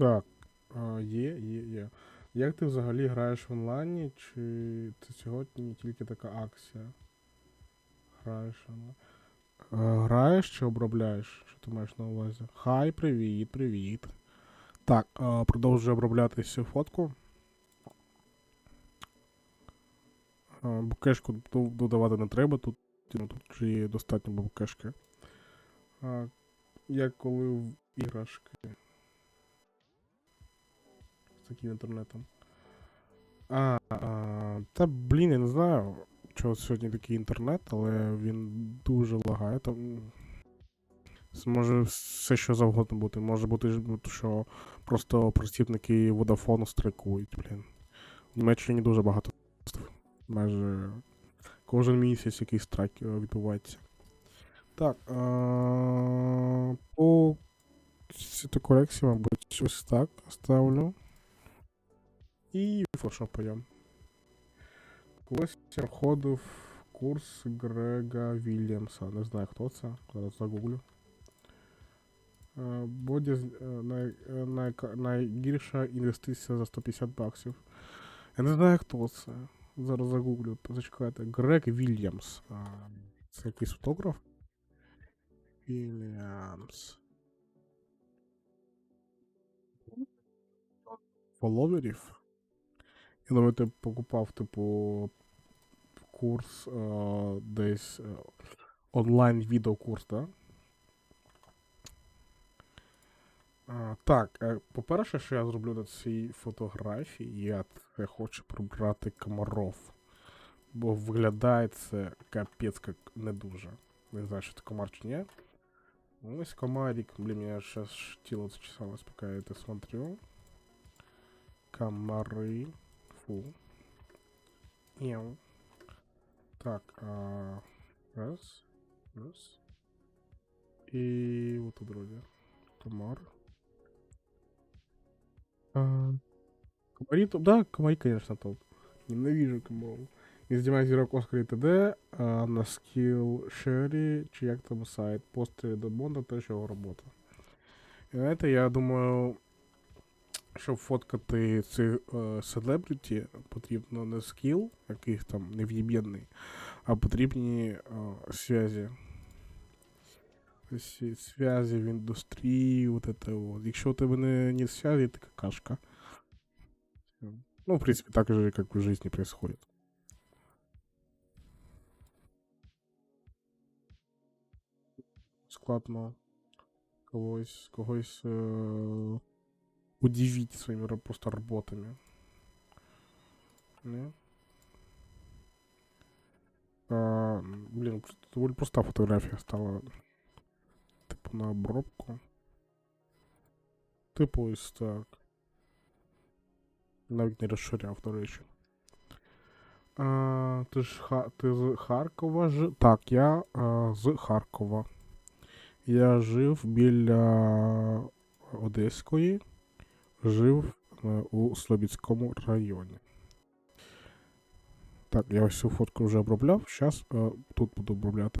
Так, є, є, є. Як ти взагалі граєш в онлайні, чи це сьогодні тільки така акція? Граєш онлайн. Е, Граєш чи обробляєш? Що ти маєш на увазі? Хай, привіт, привіт. Так, продовжую обробляти цю фотку. Букешку додавати не треба, тут, ну, тут є достатньо букешки. Як коли в іграшки таким інтернетом. А, а, та блін, я не знаю, чого сьогодні такий інтернет, але він дуже лагає. Там може все що завгодно бути. Може бути, що просто працівники Vodafone страйкують, блін. В Німеччині дуже багато. Майже кожен місяць якийсь страйк е, відбувається. Так, по цитокорекції, мабуть, ось так ставлю. І фотошопаємо. Колись я проходив курс Грега Вільямса. Не знаю, хто це. Зараз загуглю. Е, Боді з- е, най, е, найка- найгірша інвестиція за 150 баксів. Я не знаю, хто це. Зараз загуглю. Зачекайте. Грег Вільямс. А, Це якийсь фотограф? Вільямс. Фоловерів? Я думаю, ти покупав, типу, курс е, десь е, онлайн відеокурс, так? А, так, е, по-перше, що я зроблю на цій фотографії, я це хочу прибрати комаров. Бо виглядає це капець як не дуже. Не знаю, що це комар чи ні. Ось комарик. Блин, меня сейчас тело зачесалось, пока я это смотрю. Комары. Фу. Эу. Так, а, раз, раз. И вот тут вроде комар. А, комари топ, да, комари, конечно, топ. Ненавижу комаров. Издеваюсь зірок Оскар і т.д. А, на Skillshare, чи як там сайт, пости до Бонда, теж його робота. І знаєте, я думаю, щоб фоткати цих е, селебріті, потрібно не скіл, якийсь там нев'єб'єнний, а потрібні е, зв'язі. Ось Зв'язі в індустрії, от это вот. Якщо у тебе не, не зв'язі, ти какашка. Ну, в принципе, так же, как в жизни происходит. Складно когось, когось е- удивить своїми ро- просто роботами. Не? А, просто доволі проста фотографія стала. Типу на обробку. Типу ось так. Навіть не розширяв, до речі. А, ти ж Ха- ти з Харкова ж. Так, я а, з Харкова. Я жив біля Одеської, жив е, у Слобідському районі. Так, я ось цю фотку вже обробляв. Зараз е, тут буду обробляти.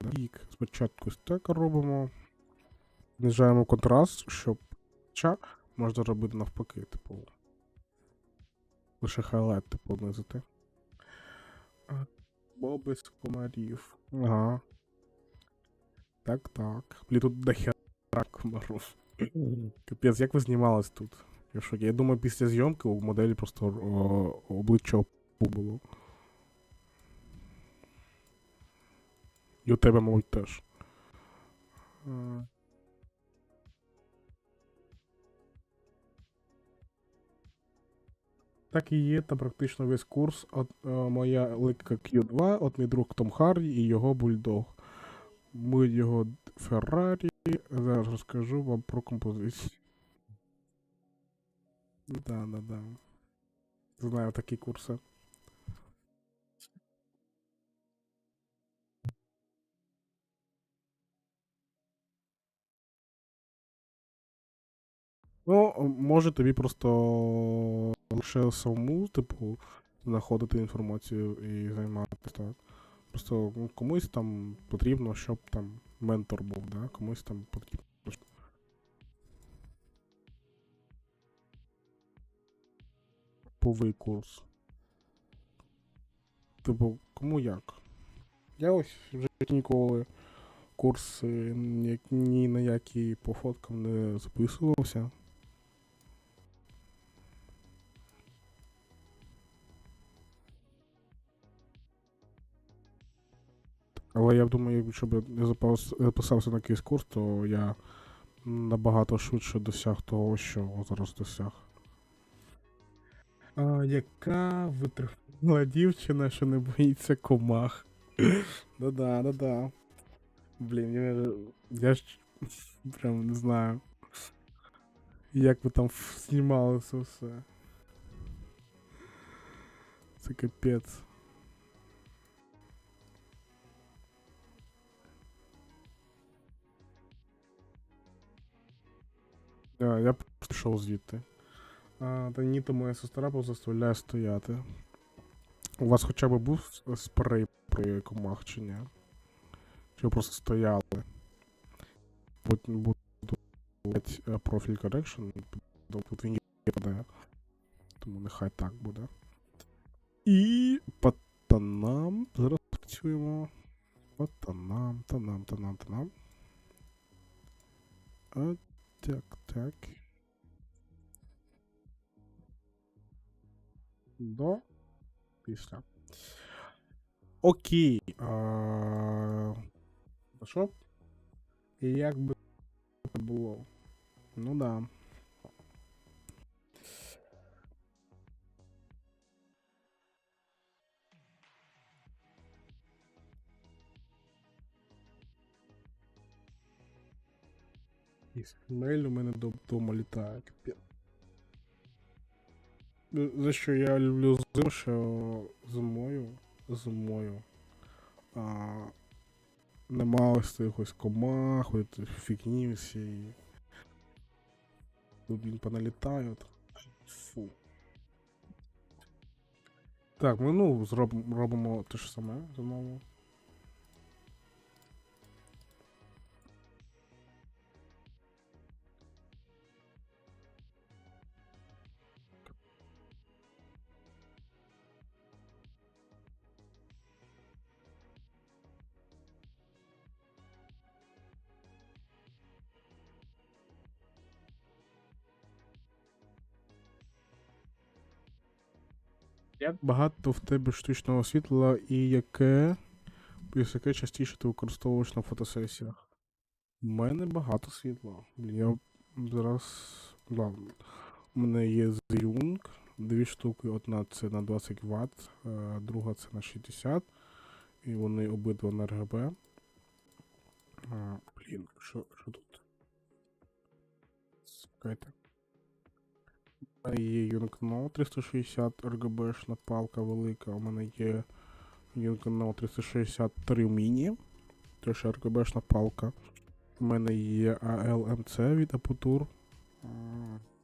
Рік. Спочатку так робимо. Знижаємо контраст, щоб ча можна робити навпаки, типу. Лише хайлайт, типу, внизити. А, Бо без комарів. Ага. Так, так. Блін, тут дохера комаров. Капець, як ви знімались тут? Я в шокі. Я думаю, після зйомки у моделі просто о, обличчя було. І у тебе, мабуть, теж. Так і є, та практично весь курс. От, е, моя лика Q2, от мій друг Том Харді і його бульдог. Ми його Феррарі. Зараз розкажу вам про композицію. Да, да, да. Знаю такі курси. Ну, може тобі просто лише самому, типу, знаходити інформацію і займатися. Просто ну, комусь там потрібно, щоб там ментор був, да? комусь там потрібно. Повий курс. Типу, кому як? Я ось вже ніколи курси ні, ні на які по фоткам не записувався. Але я думаю, якщо б я записався на якийсь курс, то я набагато швидше досяг того, що зараз досяг. А, яка витримала дівчина, що не боїться комах? Да-да, да-да. Блін, я, я ж прям не знаю. Як ви там знімали це все. Це капець. А, я пішов звідти. А, та ні, то моя сестра заставляє стояти. У вас хоча б був спрей при комах чи ні? Чи ви просто стояли? Буд- Буду е, профіль correction, тут він є. Тому нехай так буде. І по тонам зараз працюємо. Тонам, тонам, тонам. А, так, так. До. Після. Окей. А... Що? І як би було? Ну да. Мейль у мене вдома літає. Ну, За що я люблю зиму, що зимою, зимою а, нема ось цих комах, ось цих фігні всі. Тут він поналітають. Фу. Так, ми ну зроб, робимо те ж саме знову. Як багато в тебе штучного світла і яке, яке частіше ти використовуєш на фотосесіях? У мене багато світла. Я зараз. Да, у мене є Zhiyung, дві штуки. Одна це на 20 Вт, е, друга це на 60. І вони обидва на RGB. А, блін, що, що тут? Чекайте. Є Юнкно 360 RGB-шна палка велика. У мене є Юнкно 363 міні. Теж RGB-шна палка. У мене є ALMC від Aputur.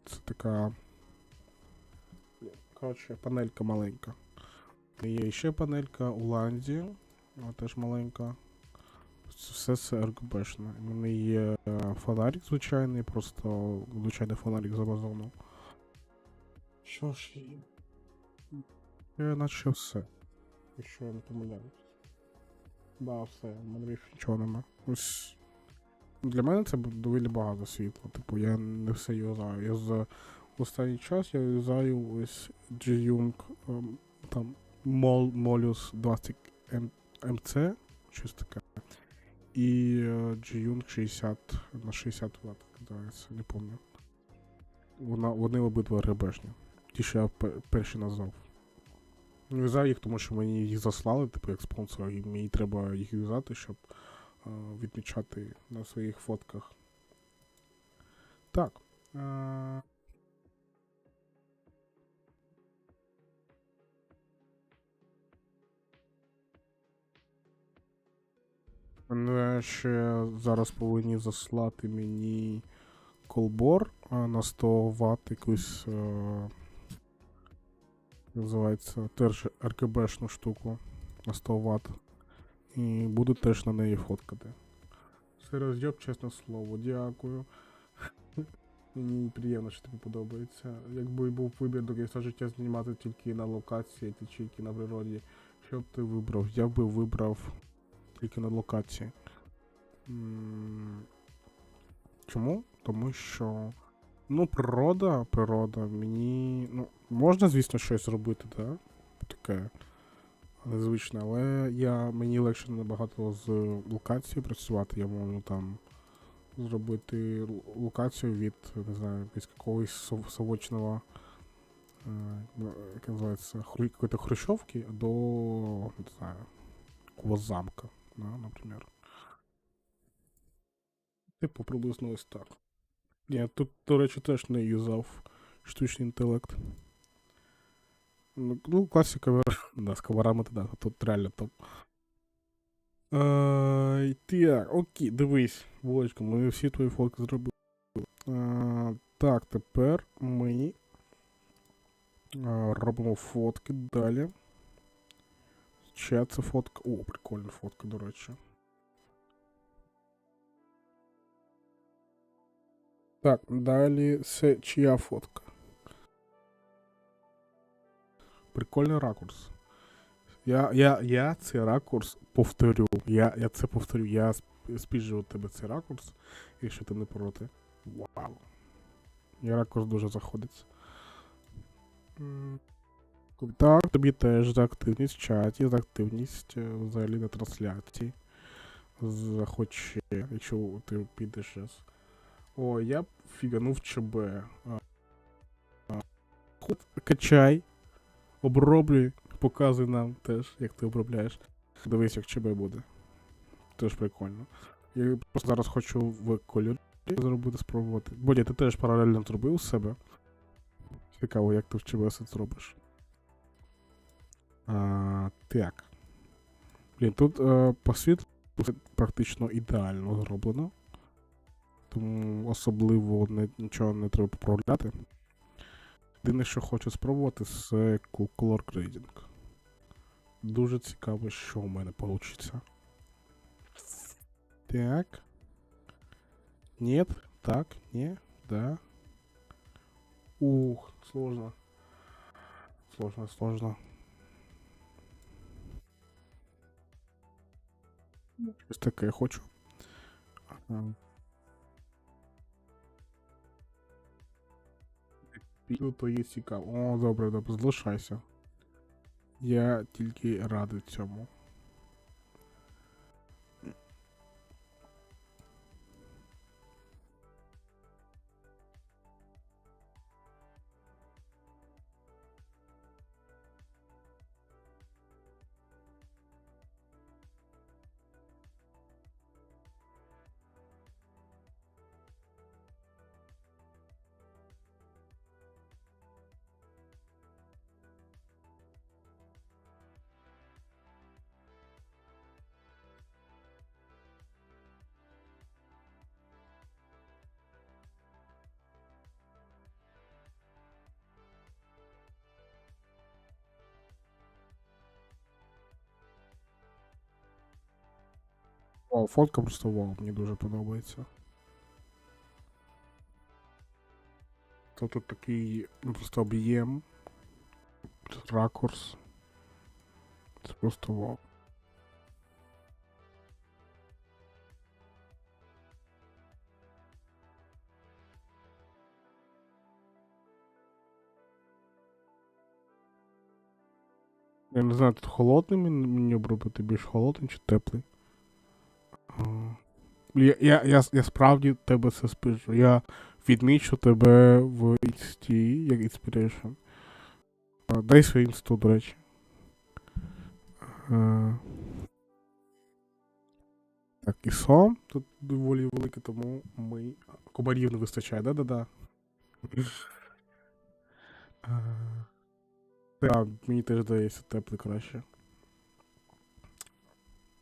Це така. Коротше, панелька маленька. Є ще панелька у Ланзі. Вона теж маленька. Все це RGB-шне. У мене є е, фонарик звичайний, просто звичайний фонарик з Амазону. Що ж є? Я наче все. Якщо я не помиляюсь. Да, все, в мене більше нічого нема. Ось. Для мене це доволі багато світла. Типу, я не все юзаю. Я за останній час я юзаю ось G-Jung ем, там Mol, Molus 20 M, MC, щось таке. І е, G-Jung 60 на 60 Вт, здається, не пам'ятаю. Вона, вони обидва ребешні. Ті, що я перші назвав. Не В'язав їх, тому що мені їх заслали, типу як спонсор, і мені треба їх в'язати, щоб е, відмічати на своїх фотках. Так. Е, Мене ще зараз повинні заслати мені колбор на 100 Вт якусь. Е, називається теж RGB-шну штуку на 100 Вт. І буду теж на неї фоткати. Все роз'єб, чесне слово, дякую. Мені приємно, що тобі подобається. Якби був вибір до кінця життя знімати тільки на локації, чи тільки на природі, що б ти вибрав? Я би вибрав тільки на локації. Чому? Тому що. Ну, природа, природа, мені. Ну, можна, звісно, щось зробити, да? Таке незвичне, але я, мені легше набагато з локацією працювати. Я можу там зробити локацію від, не знаю, якогось совочного. е, ну, Як називається, якої-то хрущовки до, не знаю, якогось замка, да, наприклад. Типу, приблизно ось так. Я тут, до речі, теж не юзав штучний інтелект. Ну, ну класика, да, з комарами, да, тут реально топ. Е, так, окей, дивись, Волочка, ми всі твої фотки зробили. Е, так, тепер ми е, робимо фотки далі. Чия це фотка? О, прикольна фотка, до речі. Так, далі це чия фотка? Прикольний ракурс. Я, я, я цей ракурс повторю. Я, я це повторю. Я сп- спіжу тебе цей ракурс, якщо ти не проти. Вау. І ракурс дуже заходить. Так, тобі теж за активність в чаті, за активність е, взагалі на трансляції. За хоч ще, якщо ти підеш зараз. О, я фіганув ЧБ. А, а, качай, оброблюй, показуй нам теж, як ти обробляєш. Дивись, як ЧБ буде. Теж прикольно. Я просто зараз хочу в кольорі зробити, спробувати. Бодя, ти теж паралельно зробив у себе. Цікаво, як ти в ЧБ це зробиш. А, так. Блін, тут е, по світлу практично ідеально зроблено. Тому особливо нічого не треба поправляти. Єдине, що хочу спробувати, це Color Grading. Дуже цікаво, що у мене вийде. Так. Нет, так, не, да. Ух, сложно. Сложно, сложно. Щось таке хочу. Ага. Піду, то є цікаво. О, добре, добре, залишайся. Я тільки радий цьому. О, фотка просто вау, мені дуже подобається. То тут такий ну, просто об'єм, ракурс. Це просто вау. Я не знаю, тут холодний мені обробити, більш холодний чи теплий. Я, я, я, я справді тебе це спишу. Я відмічу тебе в інсті як inspiration. Дай свій інсту, до речі. Е, Так, і сом тут доволі великий, тому ми. Кубарів не вистачає, да-да-да. Е, Так, мені теж здається теплий краще.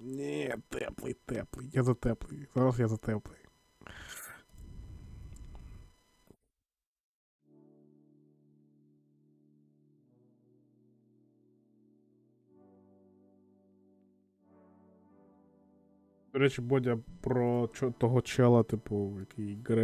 Ні, теплий, теплий. Я за теплий. Зараз я за теплий. До речі, Бодя про того чела, типу, який гре